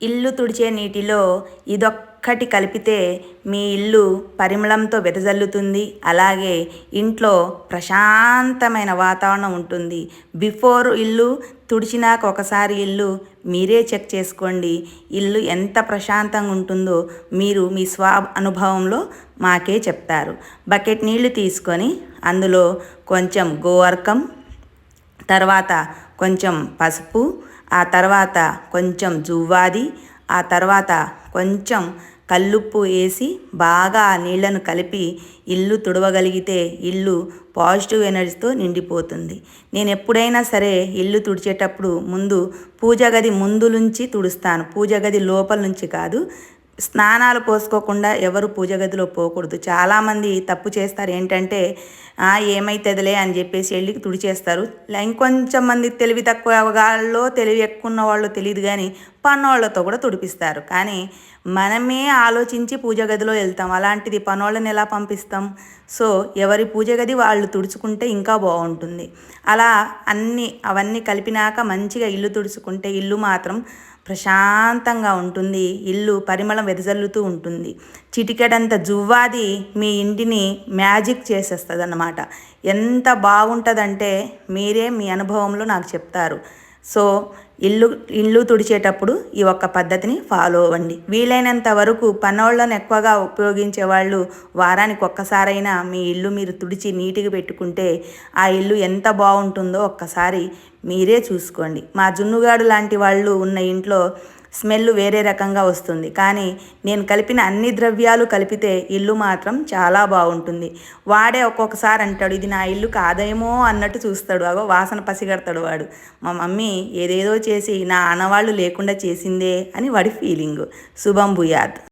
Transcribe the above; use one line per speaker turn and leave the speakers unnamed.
ఇల్లు తుడిచే నీటిలో ఇదొక్కటి కలిపితే మీ ఇల్లు పరిమళంతో వెదజల్లుతుంది. అలాగే ఇంట్లో ప్రశాంతమైన వాతావరణం ఉంటుంది. బిఫోర్ ఇల్లు తుడిచినాక ఒకసారి ఇల్లు మీరే చెక్ చేసుకోండి. ఇల్లు ఎంత ప్రశాంతంగా ఉంటుందో మీరు మీ స్వ అనుభవంలో మాకే చెప్తారు. బకెట్ నీళ్ళు తీసుకొని అందులో కొంచెం గోవర్కం తర్వాత కొంచెం పసుపు ఆ తర్వాత కొంచెం జువ్వాది ఆ తర్వాత కొంచెం కల్లుప్పు వేసి బాగా నీళ్ళను కలిపి ఇల్లు తుడవగలిగితే ఇల్లు పాజిటివ్ ఎనర్జీతో నిండిపోతుంది. నేను ఎప్పుడైనా సరే ఇల్లు తుడిచేటప్పుడు ముందు పూజ గది ముందు నుంచి తుడుస్తాను. పూజ గది లోపల నుంచి కాదు. స్నానాలు పోసుకోకుండా ఎవరు పూజ గదిలో పోకూడదు. చాలామంది తప్పు చేస్తారు. ఏంటంటే ఏమైతుందిలే అని చెప్పేసి వెళ్ళి తుడిచేస్తారు. ఇంకొంచెం మంది తెలివి తక్కువ వాళ్ళలో తెలివి ఎక్కువ ఉన్న వాళ్ళు తెలియదు కానీ పన్నోళ్ళతో కూడా తుడిపిస్తారు. కానీ మనమే ఆలోచించి పూజ గదిలో వెళ్తాం. అలాంటిది పనోళ్ళని ఎలా పంపిస్తాం? సో ఎవరి పూజ గది వాళ్ళు తుడుచుకుంటే ఇంకా బాగుంటుంది. అలా అన్నీ అవన్నీ కలిపినాక మంచిగా ఇల్లు తుడుచుకుంటే ఇల్లు మాత్రం ప్రశాంతంగా ఉంటుంది. ఇల్లు పరిమళం వెదజల్లుతూ ఉంటుంది. చిటికెడంత జువ్వాది మీ ఇంటిని మ్యాజిక్ చేసేస్తుంది అన్నమాట ఎంత బాగుంటుందంటే మీరే మీ అనుభవంలో నాకు చెప్తారు. సో ఇల్లు ఇల్లు తుడిచేటప్పుడు ఈ ఒక్క పద్ధతిని ఫాలో అవ్వండి. వీలైనంత వరకు పనోళ్ళను ఎక్కువగా ఉపయోగించే వాళ్ళు వారానికి ఒక్కసారైనా మీ ఇల్లు మీరు తుడిచి నీట్గా పెట్టుకుంటే ఆ ఇల్లు ఎంత బాగుంటుందో ఒక్కసారి మీరే చూసుకోండి. మా జున్నుగాడు లాంటి వాళ్ళు ఉన్న ఇంట్లో స్మెల్ వేరే రకంగా వస్తుంది. కానీ నేను కలిపిన అన్ని ద్రవ్యాలు కలిపితే ఇల్లు మాత్రం చాలా బాగుంటుంది. వాడే ఒక్కొక్కసారి అంటాడు ఇది నా ఇల్లు కాదేమో అన్నట్టు చూస్తాడు. అగో వాసన పసిగడతాడు వాడు. మా మమ్మీ ఏదేదో చేసి నా ఆనవాళ్ళు లేకుండా చేసిందే అని వాడి ఫీలింగ్. శుభం భూయాత్.